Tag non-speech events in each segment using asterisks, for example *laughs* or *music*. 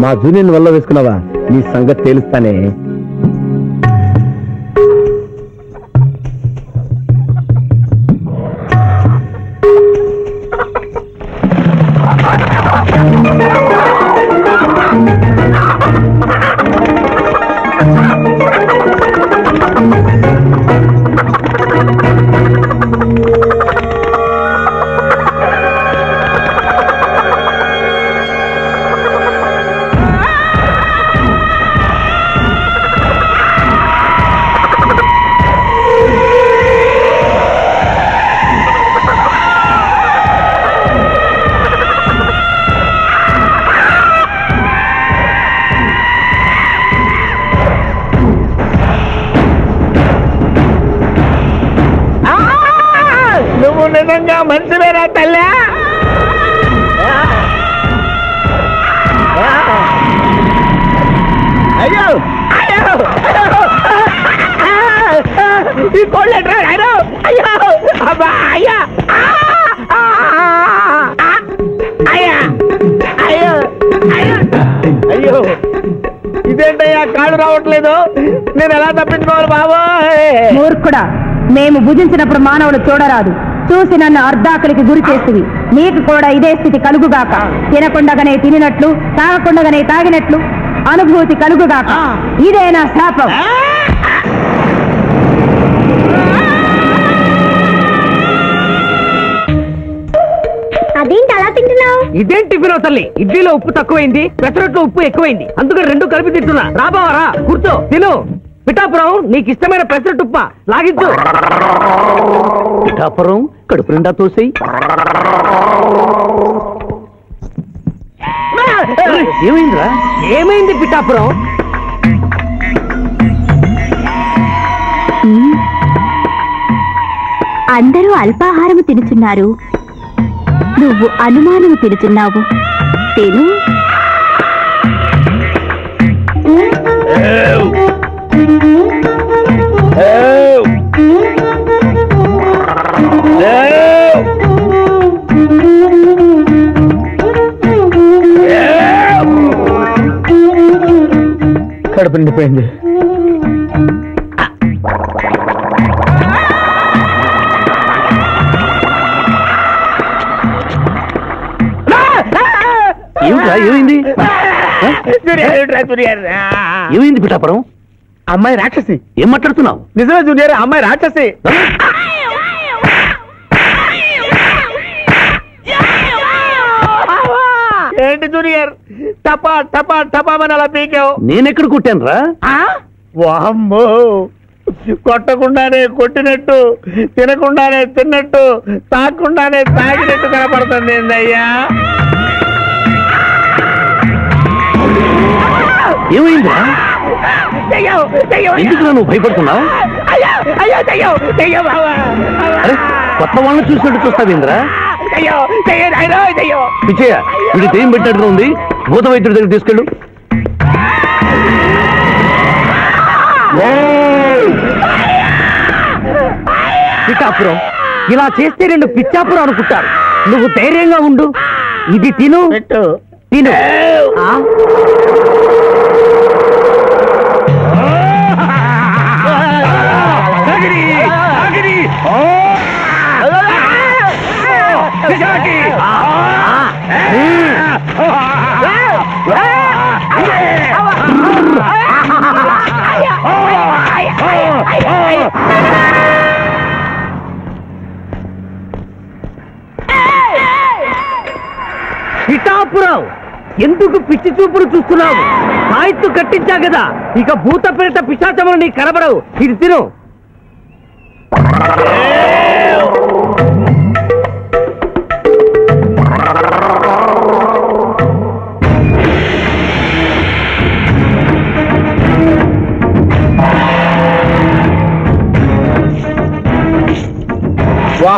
మా జూనియర్ వల్ల వేసుకున్నావా? నీ సంగతి తేలుస్తానే. నిజంగా మనిషివేనా తల్లా? అయ్యో! ఈ కోళ్ళు ఎట్రా అయ్యో! అబ్బా! అయ్యా! అయ్యా! అయ్యో! అయ్యో! అయ్యో! ఇదేంటయ్యా? కాళ్ళు రావట్లేదు. నేను ఎలా తప్పించుకోవాలి బాబోయ్? మూర్ఖుడా మేము భుజించినప్పుడు మానవుడు చూడరాదు. చూసి నన్ను అర్ధాకలికి గురి చేస్తుంది నీకు కూడా ఇదే స్థితి కలుగుగాక. తినకుండగానే తినినట్లు తాగకుండగానే తాగినట్లు అనుభూతి కలుగుగాక. ఇదే నా శాపం. అదేంటి అలా తింటున్నావు? ఇదేం టిఫిన్ తల్లి? ఇడ్లీలో ఉప్పు తక్కువైంది పెసరట్లో ఉప్పు ఎక్కువైంది. అందుకని రెండు కలిపి తింటున్నా. రాబావరా కూర్చో. తిను. పిఠాపురం నీకు ఇష్టమైన పెసరట్టు ఉప్మా లాగించు. పిఠాపురం? కడుపు నిండా తోసేయి. ఏమైందిరా? ఏమైంది పిఠాపురం? అందరూ అల్పాహారము తినుచున్నారు. నువ్వు అనుమానము తినుచున్నావు. తిను. కడుపు నిండిపోయింది. ఏమైంది? పిఠాపురం? అమ్మాయి రాక్షసి. ఏం మాట్లాడుతున్నావు? నిజమే జూనియర్ అమ్మాయి రాక్షసి. ఏంటి జూనియర్? టపా టపా టపామని అలా పీకావు? నేనెక్కడ కుట్టాను రా వామ్మో! కొట్టకుండానే కొట్టినట్టు తినకుండానే తిన్నట్టు తాగకుండానే తాగినట్టు కనపడుతుంది ఏందయ్యా? ఏమైందిరా. ఎందుకు నువ్వు భయపడుతున్నావు? అయ్యో, అయ్యో, బావా. అరే కొత్త వాళ్ళని చూసినట్టు చూస్తావేంద్రా? దెయ్యం. పిచ్చయ్య ఇది దెయ్యం పెట్టినట్టుగా ఉంది? భూత వైద్యుడి దగ్గర తీసుకెళ్ళు. పిఠాపురం ఇలా చేస్తే రెండు పిచ్చాపురం అనుకుంటారు. నువ్వు ధైర్యంగా ఉండు. ఇది తిను. తిను. ఆ? పిఠాపురం ఎందుకు పిచ్చి చూపులు చూస్తున్నావు? సాయిత్తు కట్టించా కదా. ఇక భూత పిల్లట పిశాచములు నీ కనబడవు. ఇది తిను.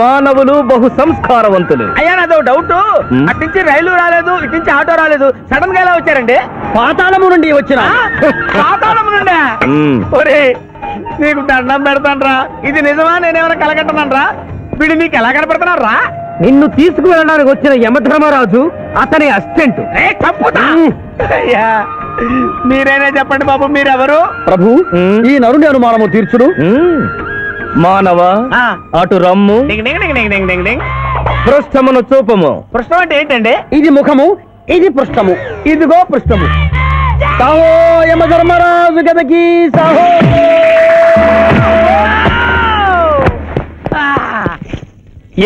మానవులు బహు సంస్కారవంతులు అయ్యా నాదో డౌట్. మ్మ్. అట్నుంచి రైలు రాలేదు ఇట్నుంచి ఆటో రాలేదు. సడన్గా ఎలా వచ్చారండి? పాతాళము నుండి వచ్చిన? పాతాళము నుండి. ఒరే నీకు దండం పెడతానరా. ఇది నిజమా? నేనేమైనా కలగట్టనరా వీడు నీకు ఎలా కనపడుతున్నారా నిన్ను తీసుకువెళ్ళడానికి వచ్చిన యమధర్మరాజు అతని అసిస్టెంట్. అయ్యా మీరైనా చెప్పండి బాబు మీరెవరు? ప్రభు. ఈ నరుని అనుమానము తీర్చుడు మానవ. అటు రమ్ము పృష్ఠమును చూపము. పృష్ఠం అంటే ఏంటండి? ఇది ముఖము ఇది పృష్ఠము ఇదిగో పృష్ఠము సాహో యమధర్మరాజు గదకి సాహో.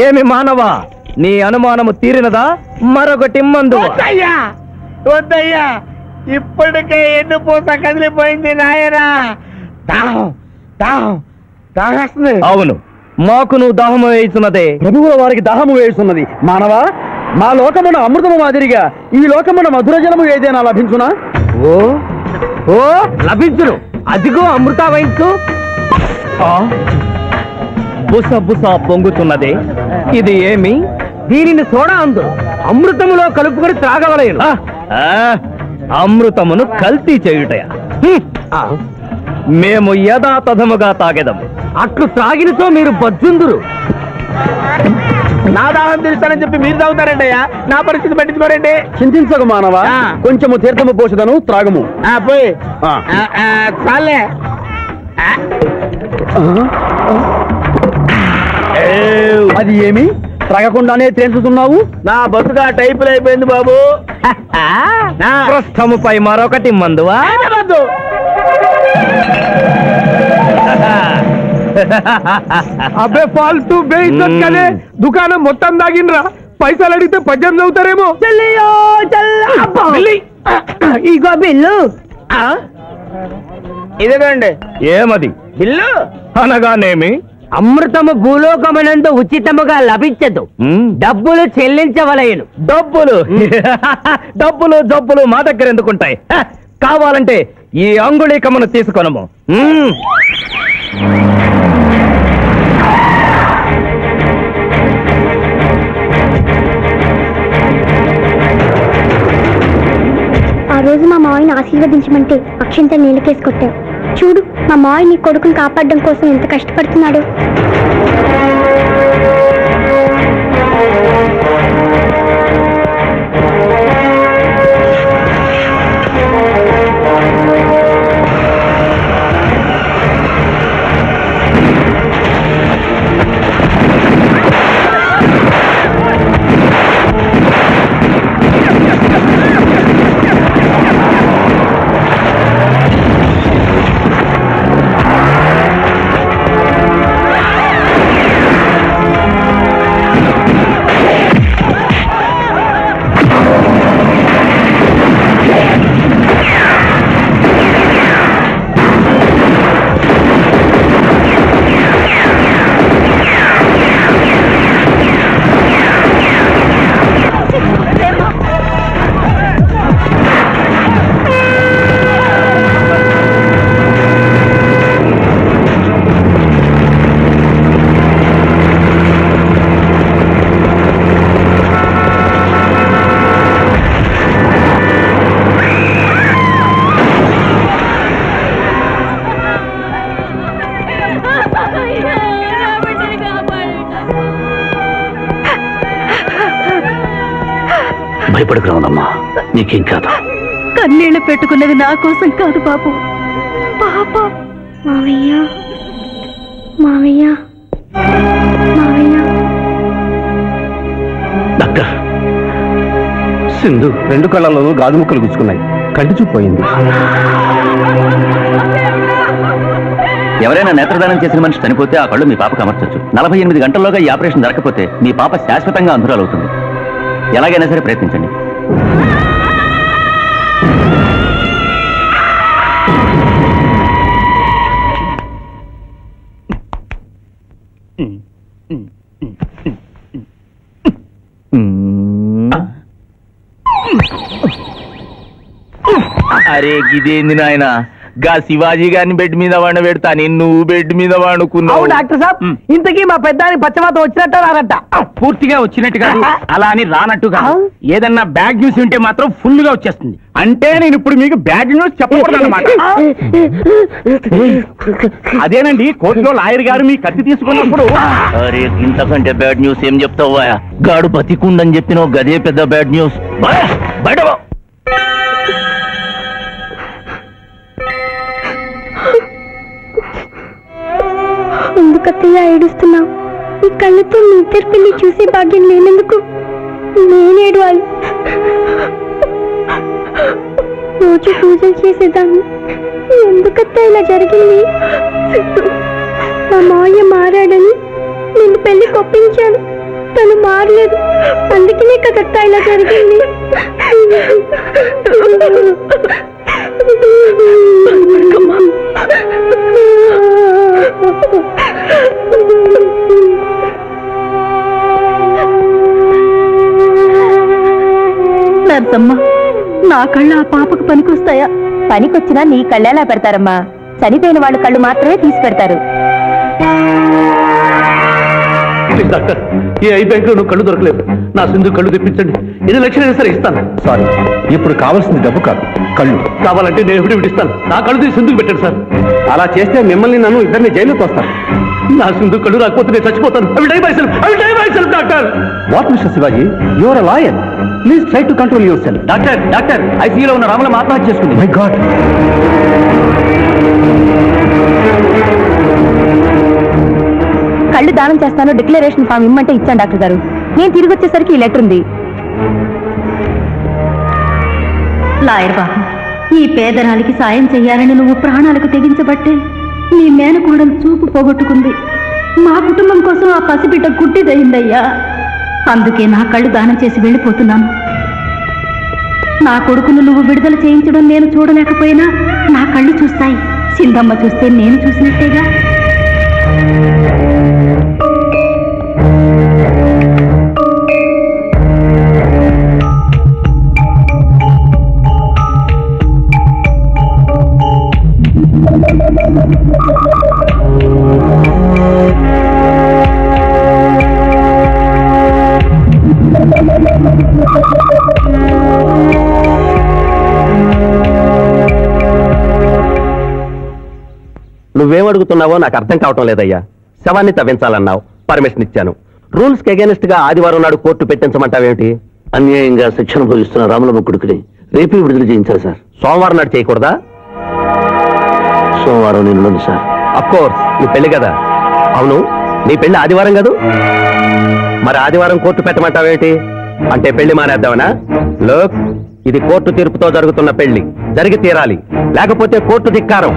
ఏమి మానవ నీ అనుమానము తీరినదా? మరొకటి మందు వద్దయ్యా వద్దయ్యా ఇప్పటికే ఎన్ను పూత కదిలిపోయింది నాయనా. దాహం దాహం. దాహేస్తుంది. అవును. మాకు నువ్వు దాహము వేయుచున్నదే. ప్రభువుల వారికి దాహము వేయుచున్నది. మానవ మా లోకమున అమృతము మాదిరిగా ఈ లోకమున మధుర జలము ఏదైనా లభించునా? ఓ ఓ లభించును. అదిగో అమృత వయస్సు? బుస బుస పొంగుతున్నదే. ఇది ఏమి? దీనిని సోడా అందు. అమృతములో కలుపుకొని ఆ, అమృతమును కల్తీ చేయుటయా? మేము యథాతథముగా తాగెదము. అట్లు త్రాగినతో మీరు బజ్జుందురు. నా దాహం తీరుస్తానని చెప్పి మీరు తాగుతారండి అయ్యా. నా పరిస్థితి పట్టించుకోరండి. చింతించకు మానవ. కొంచెము తీర్థము పోషదను త్రాగము. ఆ, పోయి. చాలే. అది ఏమి? త్రాగకుండానే తేల్చుతున్నావు నా బతుక టైపులు అయిపోయింది బాబు. నా. పృష్ఠముపై మరొకటి మందువా. *laughs* అబ్బే ఫాల్తూ బేయిజ్జత్. దుకాణం మొత్తం దాగినరా పైసలు అడిగితే పద్దెనిమిది అవుతారేమో ఇగో బిల్లు. ఆ? ఇదిగోండి. ఏమది? బిల్లు. అనగానేమి? అమృతము భూలోకమునందు ఉచితముగా లభించదు. డబ్బులు చెల్లించవలయను డబ్బులు. *laughs* డబ్బులు జబ్బులు మా దగ్గర ఎందుకుంటాయి? కావాలంటే ఈ అంగుళీకమును తీసుకొనము. రోజు ఆశీర్వదించమంటే అక్షంత నీళ్ళకేసి కొట్టావు చూడు మా మావయ్య నీ కొడుకుని కాపాడడం కోసం ఎంత కష్టపడుతున్నాడు. భయపడకు రావునమ్మా నీకేం కాదు. కన్నీళ్ళు పెట్టుకున్నది నా కోసం కాదు బాబు. పాప. మావయ్య. మావయ్య. మావయ్య. డాక్టర్. సింధు రెండు కళ్ళలోనూ గాజు ముక్కలు గుచ్చుకున్నాయి. కంటి చూపు పోయింది. ఎవరైనా నేత్రదానం చేసిన మనిషి చనిపోతే ఆ కళ్ళు మీ పాపకు అమర్చొచ్చు. నలభై ఎనిమిది గంటల్లోగా ఈ ఆపరేషన్ జరగకపోతే మీ పాప శాశ్వతంగా అంధురాలవుతుంది. ఎలాగైనా సరే ప్రయత్నించండి. అరే గిదేంది నాయన? గా శివాజీ గారిని బెడ్ మీద వండబెడతా నేను నువ్వు బెడ్ మీద వండుకున్నావు. డాక్టర్ సాబ్. ఇంతకీ మా పెద్దానికి పచ్చవాత వచ్చినట్ట రాదట పూర్తిగా వచ్చినట్టు కాదు. అలా అని రానట్టు కాదు ఏదన్నా బ్యాడ్ న్యూస్ ఉంటే మాత్రం ఫుల్గా వచ్చేస్తుంది. అంటే నేను ఇప్పుడు మీకు బ్యాడ్ న్యూస్ చెప్పకూడదు అనమాట అదేనండి కోర్టులో లాయర్ గారు మీ కత్తి తీసుకున్నప్పుడు. అరే ఇంతకంటే బ్యాడ్ న్యూస్ ఏం చెప్తావా గాడు బతికుండని చెప్పిన గదే పెద్ద బ్యాడ్ న్యూస్. బయట ఎందుకత్తయ్య ఏడుస్తున్నావు? ఈ కళ్ళతో మీ ఇద్దరు పెళ్ళి చూసే భాగ్యం లేనందుకు నేను ఏడవాలి రోజు పూజలు చేసేదాన్ని. ఎందుకత్త ఇలా జరిగింది? మా మావయ్య మారాడని నేను పెళ్ళి కొప్పించాను తను మారలేదు. అందుకనే కదత్తా ఇలా జరిగింది. నర్సమ్మ నా కళ్ళు ఆ పాపకు పనికొస్తాయా? పనికొచ్చినా నీ కళ్ళెలా పెడతారమ్మా. చనిపోయిన వాళ్ళ కళ్ళు మాత్రమే తీసి పెడతారు. డాక్టర్ ఈ ఐ బ్యాంక్లో నువ్వు కళ్ళు దొరకలేదు. నా సింధు కళ్ళు తెప్పించండి. ఎన్ని లక్షలైనా సరే ఇస్తాను. సారీ ఇప్పుడు కావాల్సింది డబ్బు కాదు కళ్ళు. కావాలంటే నేను ఎప్పుడు ఇస్తాను నా కళ్ళు తీసి సింధుకు పెట్టండి సార్. అలా చేస్తే మిమ్మల్ని నన్ను ఇద్దరిని జైలు తోస్తాను నా సింధు కళ్ళు రాకపోతే నేను చచ్చిపోతాను. అవి డై మైసెల్ఫ్ అవి die myself doctor. What mister Shivaji your uh lawyer please try to control yourself doctor doctor ఐసీయూలో ఉన్న రాముల ఆత్మహత్య చేసుకుంది. మై గాడ్ కళ్ళు దానం చేస్తాను డిక్లరేషన్ ఫామ్ ఇమ్మంటే ఇచ్చాను డాక్టర్ గారు. నేను తిరిగి వచ్చేసరికి ఈ లెటర్ ఉంది. లాయర్ బాబు ఈ పేదరాలికి సాయం చెయ్యాలని నువ్వు ప్రాణాలకు తెగించబట్టే నీ మేనకోడలు చూపు పోగొట్టుకుంది. మా కుటుంబం కోసం ఆ పసిబిడ్డ గుడ్డిదయ్యిందయ్యా. అందుకే నా కళ్ళు దానం చేసి వెళ్ళిపోతున్నాను. నా కొడుకును నువ్వు విడుదల చేయించడం నేను చూడలేకపోయినా నా కళ్ళు చూస్తాయి. సింధమ్మ చూస్తే నేను చూసినట్టేగా. అడుగుతున్నావో నాకు అర్థం కావటం లేదయ్యా. శవాన్ని తవ్వించాలన్నావు. పర్మిషన్ ఇచ్చాను. రూల్స్కి అగేనిస్ట్గా ఆదివారం నాడు కోర్టు పెట్టించమంటావేమిటి? అన్యాయంగా శిక్షణ భోగిస్తున్న రాముల కొడుకుని రేపే విడుదల చేయించాలి సార్. సోమవారం నాడు చేయకూడదా? సోమవారం నేను సార్. అఫ్ కోర్స్ నీ పెళ్ళి కదా. అవును నీ పెళ్ళి ఆదివారం కదూ? మరి ఆదివారం కోర్టు పెట్టమంటావేంటి అంటే పెళ్ళి మానేద్దామనా? లోక్ ఇది కోర్టు తీర్పుతో జరుగుతున్న పెళ్ళి. జరిగి తీరాలి. లేకపోతే కోర్టు ధిక్కారం.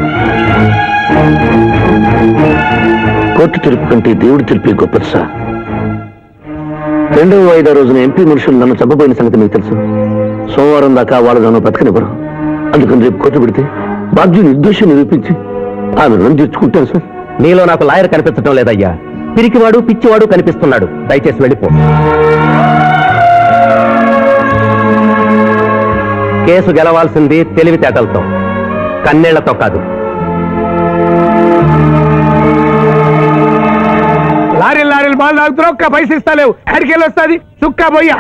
కోర్టు తీర్పు కంటే దేవుడి తీర్పే గొప్పది సార్. రెండవ వాయిదా రోజున ఎంపీ మనుషులు నన్ను చంపబోయిన సంగతి మీకు తెలుసు. సోమవారం దాకా వాళ్ళు నన్ను బ్రతకనివ్వరు. అందుకని రేపు కోర్టు పెడితే బాధ్యు నిర్దోషం నిరూపించి ఆమె రుణం తీర్చుకుంటాను సార్. నీలో నాకు లాయర్ కనిపించడం లేదయ్యా. పిరికివాడు పిచ్చివాడు కనిపిస్తున్నాడు. దయచేసి వెళ్ళిపో. కేసు గెలవాల్సింది తెలివితేటలతో. కన్నేళ్ళతో కాదు. లారీలు లారీలు బాల్ తాగుతున్నావు ఒక్క పైసలు ఇస్తలేవు. ఎక్కడికి వస్తుంది? చుక్క పోయి.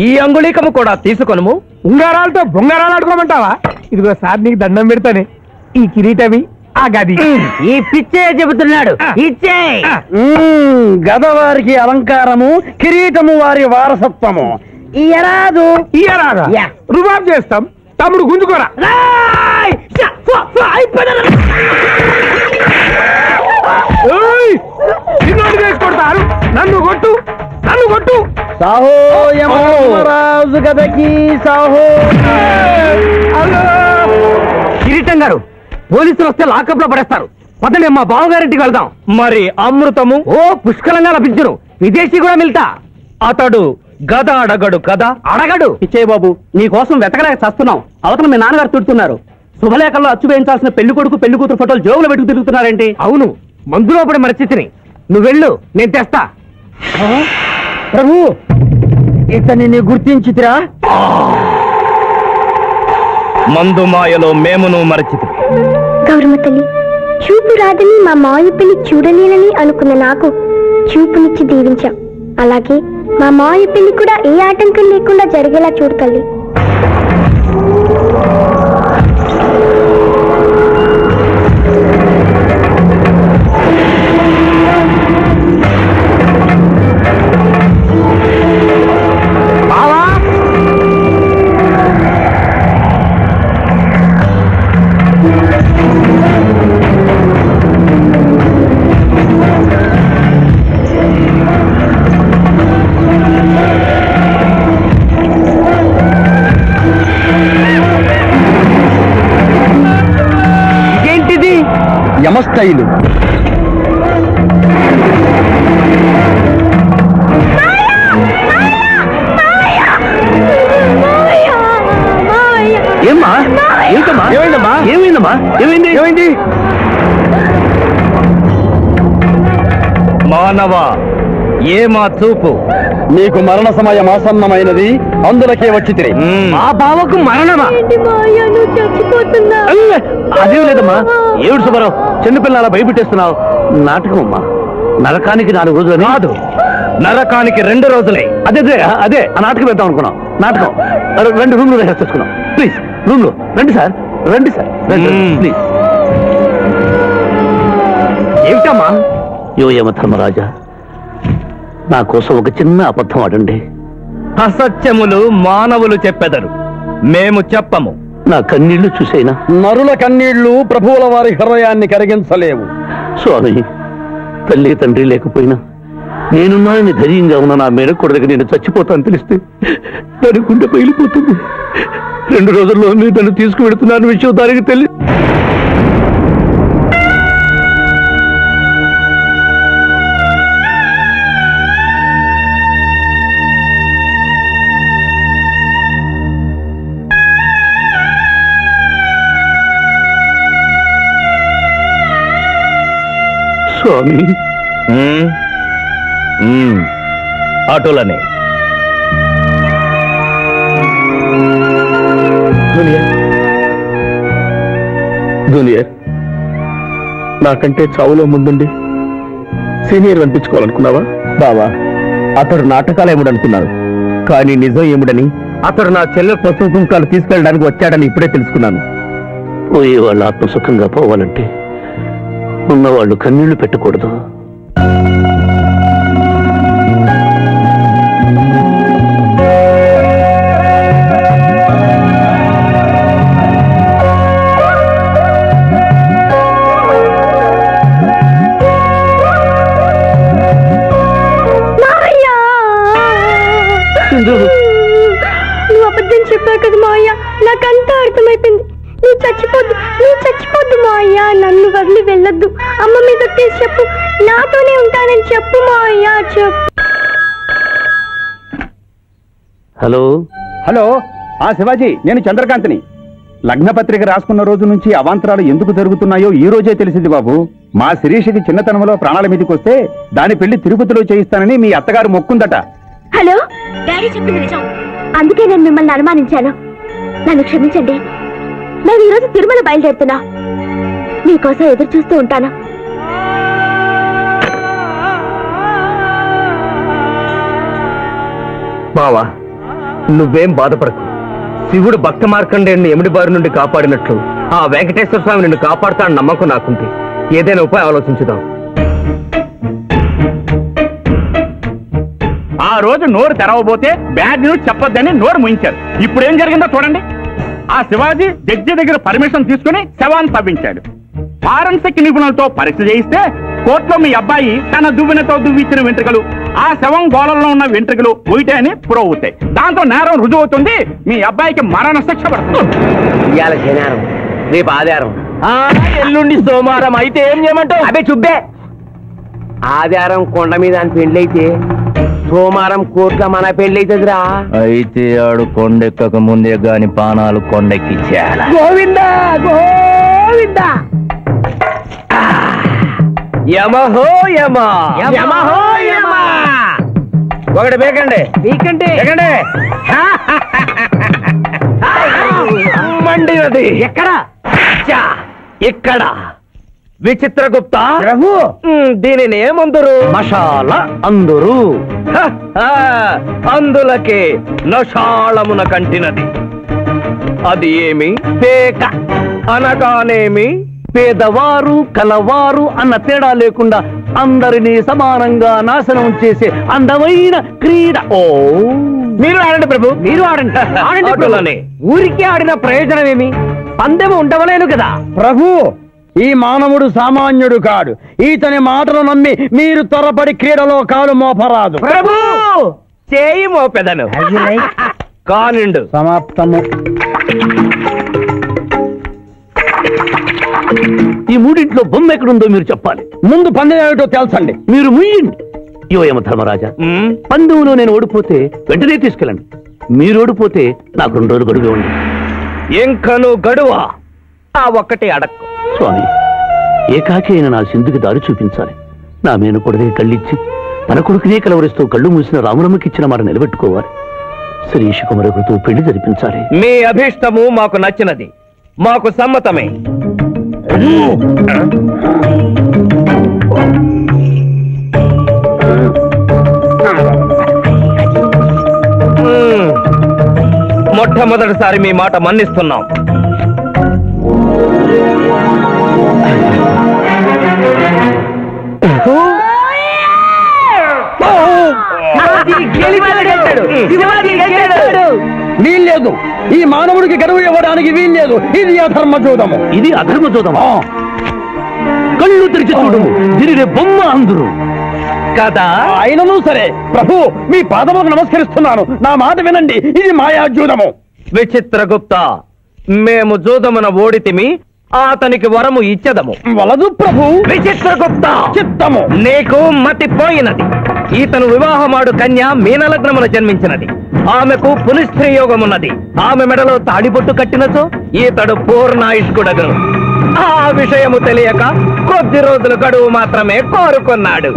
ఈ అంగుళీకము కూడా తీసుకొనుము. ఉంగరాలతో బొంగరాలు ఆడుకోమంటావా? ఇదిగో సార్ నీకు దండం పెడతానే. ఈ కిరీటమి ఆ గది. ఈ పిచ్చే చెబుతున్నాడు. ఇచ్చే. గదవారికి అలంకారము కిరీటము వారి వారసత్వము. ఎరాదు ఇయ్యరాదా? యా. రుబాబ్ చేస్తాం. తమ్ముడు గుంజుకోరా. ఏయ్! నన్ను కొట్టు నన్ను కొట్టు. సాహో యమరాజు గదకి సాహో. అల్లో! కిరీటం గారు పోలీసులు వస్తే లాకప్లో పడేస్తారు. పదండి మా బావగారింటికి వెళ్దాం. మరి అమృతము? ఓ పుష్కలంగా లభించును. విదేశీ కూడా మిల్తా. అతడు గద అడగడు కదా? అడగడు. ఇచ్చే బాబు నీ కోసం వెతకలేక చస్తున్నాం. అవతల మీ నాన్నగారు తిడుతున్నారు. శుభలేఖల్లో అచ్చు వేయించాల్సిన పెళ్ళి కొడుకు పెళ్ళి కూతురు ఫోటోలు జోబులు పెట్టుకు తిరుగుతున్నారేంటి? అవును మందులో పడి మరచితిని. నువ్వు వెళ్ళు నేను తెస్తా. ప్రభు ఇతని గుర్తించితిరా? మందు మాయలో మేమును మరచితి గౌరమ్మ తల్లి చూపు రాదని మా మాయ పెళ్ళి చూడలేనని అనుకున్న నాకు చూపునిచ్చి దీవించాం అలాగే మా మాయ పెళ్ళి కూడా ఏ ఆటంకం లేకుండా జరిగేలా చూడు మానవ ఏ మా చూపు? నీకు మరణ సమయం ఆసన్నమైనది అందులకే వచ్చి తిరిగి. మా బావకు మరణమా? అదేం లేదమ్మా. ఏమిటి సుబ్బారావు? చిన్నపిల్ల అలా భయపెట్టేస్తున్నావు? నాటకం అమ్మా నరకానికి నాలుగు రోజులు కాదు. నరకానికి రెండు రోజులే. అదే అదే అదే. ఆ నాటకం వేద్దాం అనుకున్నాం. నాటకం. రెండు రూమ్లు రిహార్స్ చేసుకున్నాం ప్లీజ్ రూమ్లో రండి సార్ రండి సార్. రండి. ప్లీజ్. ఏమిటమ్మా? యో యమ ధర్మరాజా నా కోసం ఒక చిన్న అబద్ధం ఆడండి. అసత్యములు మానవులు చెప్పెదరు. మేము చెప్పము. నా కన్నీళ్ళు చూసేనా? నరుల కన్నీళ్ళు ప్రభువుల వారి హృదయాన్ని కరిగించలేవు. స్వామి తల్లి తండ్రి లేకపోయినా నేనున్నానని ధైర్యంగా ఉన్న నా మేనకొడదకి నేను చచ్చిపోతాను తెలిస్తే దాని గుండె పగిలిపోతుంది. రెండు రోజుల్లో మీరు నన్ను తీసుకువెడుతున్నాను విషయం దానికి తెలియ స్వామి. అటులనే జూనియర్. జూనియర్ నాకంటే చావులో ముందుండి సీనియర్ అనిపించుకోవాలనుకున్నావా? బావా అతడు నాటకాలు ఏముడనుకున్నాడు కానీ నిజం ఏముడని అతడు నా చెల్లె పసుపు కుంకాలు తీసుకెళ్ళడానికి వచ్చాడని ఇప్పుడే తెలుసుకున్నాను. పోయే వాళ్ళు ఆత్మసుఖంగా పోవాలంటే ఉన్నవాళ్ళు కన్నీళ్ళు పెట్టకూడదు. చెప్పు. నాతోనే ఉంటానని చెప్పు మావయ్య చెప్పు. హలో? హలో ఆ శివాజీ నేను చంద్రకాంత్ని. లగ్నపత్రిక రాసుకున్న రోజు నుంచి అవాంతరాలు ఎందుకు జరుగుతున్నాయో ఈ రోజే తెలిసింది బాబు. మా శిరీషకి చిన్నతనంలో ప్రాణాల మీదకి వస్తే దాని పెళ్ళి తిరుపతిలో చేయిస్తానని మీ అత్తగారు మొక్కుందట. హలో డాడీ చెప్పింది నిజం. అందుకే నేను మిమ్మల్ని అనుమానించాను. నన్ను క్షమించండి. నేను ఈరోజు తిరుమల బయలుదేరుతున్నా. మీకోసం ఎదురు చూస్తూ ఉంటాను. బావా నువ్వేం బాధపడకు. శివుడు భక్త మార్కండేయుని ఎమిడి బారి నుండి కాపాడినట్లు ఆ వెంకటేశ్వర స్వామి నిన్ను కాపాడుతాడని నమ్మకం నాకుంది. ఏదైనా ఉపాయం ఆలోచించుదాం. ఆ రోజు నోరు తెరవబోతే బ్యాడ్ న్యూస్ చెప్పొద్దని నోరు ముయించారు. ఇప్పుడు ఏం జరిగిందో చూడండి. ఆ శివాజీ జడ్జి దగ్గర పర్మిషన్ తీసుకుని శవాన్ని తవ్వించాడు. ఫారెన్సిక్ నిపుణులతో పరీక్ష చేయిస్తే కోర్టులో మీ అబ్బాయి తన దువ్వెనతో దువ్విచ్చిన వెంట్రుకలు ఆ శవం గోళంలో ఉన్న వెంట్రుకలు ఒకటే అని ప్రూవ్ అవుతాయి దాంతో నేరం రుజువు అవుతుంది మీ అబ్బాయికి మరణ శిక్ష పడుతుంది. ఇవాళ శనివారం రేపు ఆధారం ఎల్లుండి సోమవారం అయితే ఏం చేయమంటావు? అదే చుబ్బే. ఆదివారం కొండ మీద అని పెళ్ళైతే సోమవారం కోట్ల మన పెళ్ళైతుందిరా. అయితే ఆడు కొండెక్కక ముందే గాని పానాలు కొండెక్కిచ్చేయాల? గోవిందా గోవిందా. యమహో యమ. యమహో యమ ఒకటి బేకండి. నీకంటే బేకండి. మండినది ఎక్కడ? చా, ఇక్కడ. విచిత్రగుప్త. ప్రభు ఉమ్, దీనిని ఏమందురు? మషాల అందరూ. హ, హ, అందులకే నషాళమున కంటినది. అది ఏమి? పేక. అనగానేమి? పేదవారు కలవారు అన్న తేడా లేకుండా అందరినీ సమానంగా నాశనం చేసే అందమైన క్రీడ. ఓ. మీరు ఆడండి ప్రభు. మీరు ఆడండి. ఆడండి ప్రభులని ఊరికే ఆడిన ప్రయోజనం ఏమి పందెము ఉండవలేను కదా. ప్రభు ఈ మానవుడు సామాన్యుడు కాడు. ఈతని మాటలు నమ్మి మీరు త్వరపడి క్రీడలో కాలు మోపరాదు. ప్రభు! చేయి మోపెదను. కానిండు. సమాప్తము. ఈ మూడింట్లో బొమ్మ ఎక్కడుందో మీరు చెప్పాలి. ముందు పందెం ఏమిటో తెలుసండి మీరు ముయ్యండి. యో యమ ధర్మరాజా పందెంలో నేను ఓడిపోతే వెంటనే తీసుకెళ్ళండి. మీరు ఓడిపోతే నాకు రెండు రోజులు గడువు ఉంది ఇంకను గడువ? ఆ ఒక్కటి అడక్కు. స్వామి ఏకాకి అయిన నా సింధుకి దారి చూపించాలి. నా మేనకొడదే కళ్ళిచ్చి తన కొడుకునే కలవరిస్తూ కళ్ళు మూసిన రామరమ్మకి ఇచ్చిన మాట నిలబెట్టుకోవాలి. శిరీష కుమరకుతో పెళ్ళి జరిపించాలి. మీ అభీష్టము మాకు నచ్చినది. మాకు సమ్మతమే. మ్మ్. మొట్టమొదటిసారి మీ మాట మన్నిస్తున్నాం. వీల్లేదు. ఈ మానవుడికి గడువు ఇవ్వడానికి వీల్లేదు. ఇది అధర్మ చూడము ఇది అధర్మ జోదమా కళ్ళు తెరిచి చూడము దీనిని బొమ్మ అందరు. కదా? అయినను సరే. ప్రభు మీ పాదములకు నమస్కరిస్తున్నాను. నా మాట వినండి. ఇది మాయాజూదము. విచిత్రగుప్త మేము జూదమున ఓడితిమి అతనికి వరము ఇచ్చదము. వలదు ప్రభు. విచిత్రగుప్త చిత్తము. నీకు మతి పోయినది. ఈతను వివాహమాడు కన్య మీనలగ్నమున జన్మించినది. ఆమెకు పునిస్త్రీ యోగమున్నది ఆమె మెడలో తాడిబొట్టు కట్టినచో ఈతడు పూర్ణాయుష్కుడగను. ఆ విషయము తెలియక కొద్ది రోజుల గడువు మాత్రమే కోరుకున్నాడు.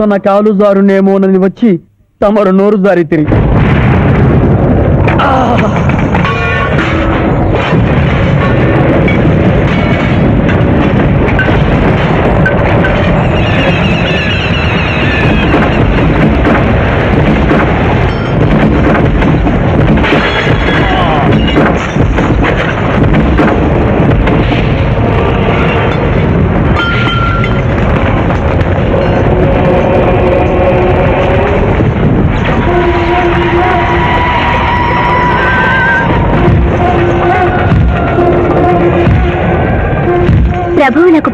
తన కాలు జారునేమోనని వచ్చి తమరు నోరు జారి తిరిగి.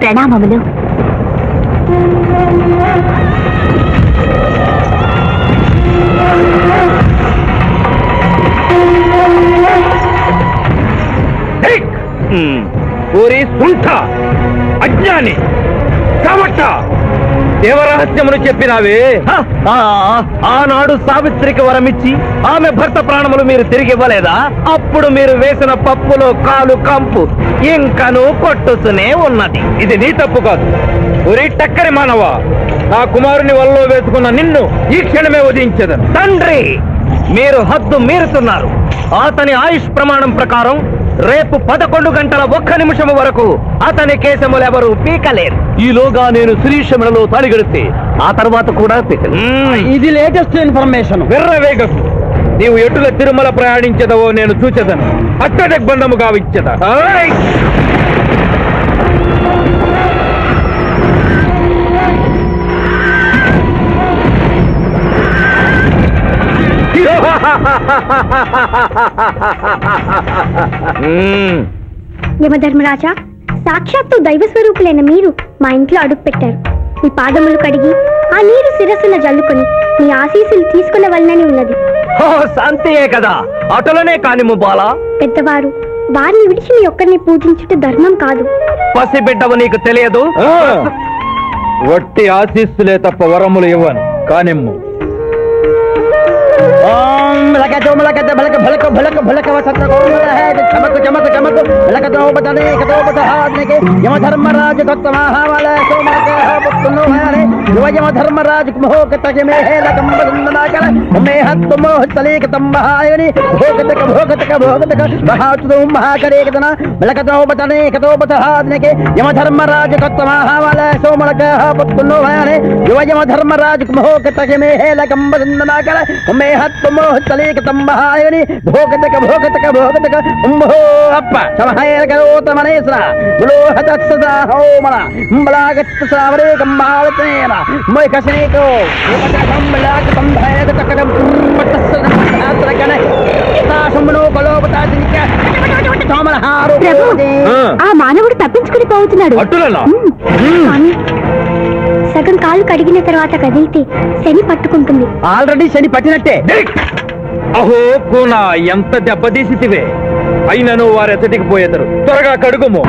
ప్రణామములు హ్మ్. ఊరి సుంఠ అజ్ఞాని కమట దేవరహస్యమును చెప్పినావే. ఆనాడు సావిత్రికి వరమిచ్చి ఆమె భర్త ప్రాణములు మీరు తిరిగి ఇవ్వలేదా? అప్పుడు మీరు వేసిన పప్పులో కాలు కంపు ఇంకను కొట్టుతూనే ఉన్నది. ఇది నీ తప్పు కాదు. ఒరి టక్కరి మానవ నా కుమారుని వల్ల వేసుకున్న నిన్ను ఈ క్షణమే వధించదను. తండ్రి మీరు హద్దు మీరుతున్నారు. అతని ఆయుష్ ప్రమాణం ప్రకారం రేపు పదకొండు గంటల ఒక్క నిమిషము వరకు అతని కేశములెవరూ పీకలేరు. ఈలోగా నేను శిరీష మెడలో తాళిగడితే ఆ తర్వాత కూడా ఇది లేటెస్ట్ ఇన్ఫర్మేషన్. విర్రవేగకు నీవు ఎటుల తిరుమల ప్రయాణించదవో నేను చూచెదను. అట్టదిగ్బంధము గావించద. యమధర్మరాజా సాక్షాత్తు దైవ స్వరూపులైన మీరు మా ఇంట్లో అడుగు పెట్టారు. మీ పాదములు కడిగి ఆ నీరు శిరస్సున జల్లుకొని నీ ఆశీస్సులు తీసుకున్న వలనని ఉన్నది. ఓ శాంతియే కదా. అటులనే కానిము బాలా. పెద్దవారు వారిని విడిచి నీ ఒక్కరిని పూజించుట ధర్మం కాదు. పసిబిడ్డవు నీకు తెలియదు? వట్టి ఆశీస్సులే తప్ప వరములు ఇవ్వను. కానిమ్ము. लगा जो मला कहते भलक भलक भलक भलक वा वसंत को है। चमक चमक चमक, भलक दो बदने एक दो बदहाने के यम धर्मराज भक्त महावाले सो मैं के हो पुत्नो है रे युवा यम धर्मराज मोह के तज में है, लकम बंदना कर मैं हत मोह तले के तम महायनी भोग तक भोग तक भोग तक महा तो महा करे एक दना भलक दो बदने एक दो बदहाने के यम धर्मराज भक्त महावाले सो मैं के हो पुत्नो है रे युवा यम धर्मराज मोह के तज में है, लकम बंदना कर मैं हत मोह तले के అప్ప సమహేర కరోత మనేశ్వర గులోహత సదా హోమన అంబలాగత్త సావరే కంబాలతేన మై కసనేకో కంబలాగ సంభేద తకడం పట్టసన తాసమునో కలోపతాదినిక సోమనహారు ప్రభు ఆ. మానవుడు తప్పించుకుని పోతున్నాడు సగం కాలు కడిగిన తర్వాత కదిలితే శని పట్టుకుంటుంది. ఆల్రెడీ శని పట్టినట్టే. అహో కూనా ఎంత దెబ్బతీసితివే అయినను వారెచ్చటికి పోయేదరు త్వరగా కడుగుము.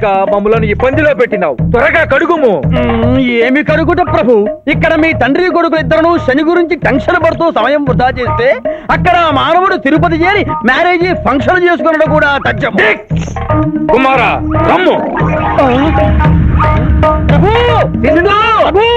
బాలిక మమ్మలను ఇబ్బందిలో పెట్టినావు. త్వరగా కడుగుము. ఏమి కడుగుట ప్రభు? ఇక్కడ మీ తండ్రి కొడుకులు ఇద్దరు శని గురించి టెన్షన్ పడుతూ సమయం వృధా చేస్తే అక్కడ మానవుడు తిరుపతి చేరి మ్యారేజ్ ఫంక్షన్ చేసుకున్నాడు కూడా తథ్యం. కుమారా రమ్ము. ప్రభు! ప్రభు!